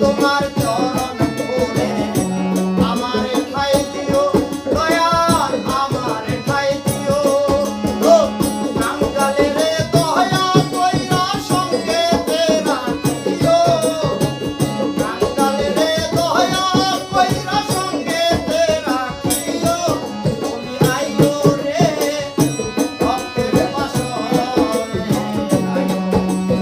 তোমার